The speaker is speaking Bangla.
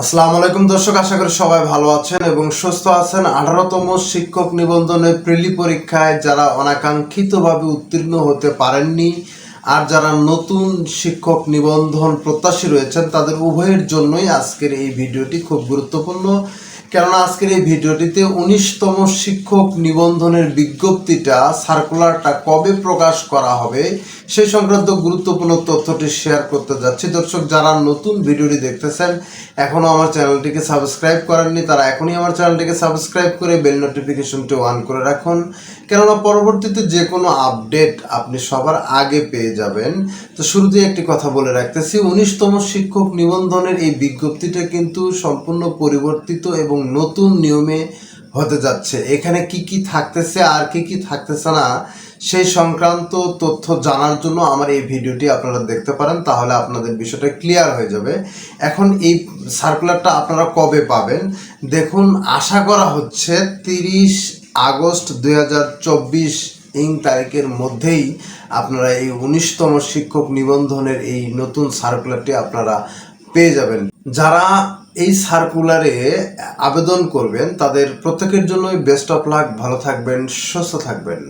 আসসালামু আলাইকুম দর্শক, আশা করি সবাই ভালো আছেন এবং সুস্থ আছেন। আঠারোতম শিক্ষক নিবন্ধনে প্রিলি পরীক্ষায় যারা অনাকাঙ্ক্ষিতভাবে উত্তীর্ণ হতে পারেননি আর যারা নতুন শিক্ষক নিবন্ধন প্রত্যাশী রয়েছেন, তাদের উভয়ের জন্যই আজকের এই ভিডিওটি খুব গুরুত্বপূর্ণ। কেননা আজকের এই ভিডিওটিতে উনিশতম শিক্ষক নিবন্ধনের বিজ্ঞপ্তিটা সার্কুলারটা কবে প্রকাশ করা হবে সেই সংক্রান্ত গুরুত্বপূর্ণ তথ্যটি শেয়ার করতে যাচ্ছি। দর্শক, যারা নতুন ভিডিওটি দেখতেছেন এখনও আমার চ্যানেলটিকে সাবস্ক্রাইব করেননি, তারা এখনই আমার চ্যানেলটিকে সাবস্ক্রাইব করে বেল নোটিফিকেশনটি অন করে রাখুন। কেননা পরবর্তীতে যে কোনো আপডেট আপনি সবার আগে পেয়ে যাবেন। তো শুরুতে একটি কথা বলে রাখতেছি, উনিশতম শিক্ষক নিবন্ধনের এই বিজ্ঞপ্তিটা কিন্তু সম্পূর্ণ পরিবর্তিত এবং নতুন নিয়মে হতে যাচ্ছে। এখানে কি কি থাকতেছে, আর কি কি থাকতেছে না, সেই সংক্রান্ত তথ্য জানার জন্য আমার এই ভিডিওটি আপনারা দেখতে পারেন, তাহলে আপনাদের বিষয়টা ক্লিয়ার হয়ে যাবে। এখন এই সার্কুলারটা আপনারা কবে পাবেন? দেখুন, আশা করা হচ্ছে তিরিশ আগস্ট দুই হাজার চব্বিশ ইং তারিখের মধ্যেই আপনারা এই উনিশতম শিক্ষক নিবন্ধনের এই নতুন সার্কুলারটি আপনারা পেয়ে যাবেন। যারা এই সার্কুলারে আবেদন করবেন। তাদের প্রত্যেকের জন্যই বেস্ট অফ লাক ভালো থাকবেন সুস্থ থাকবেন।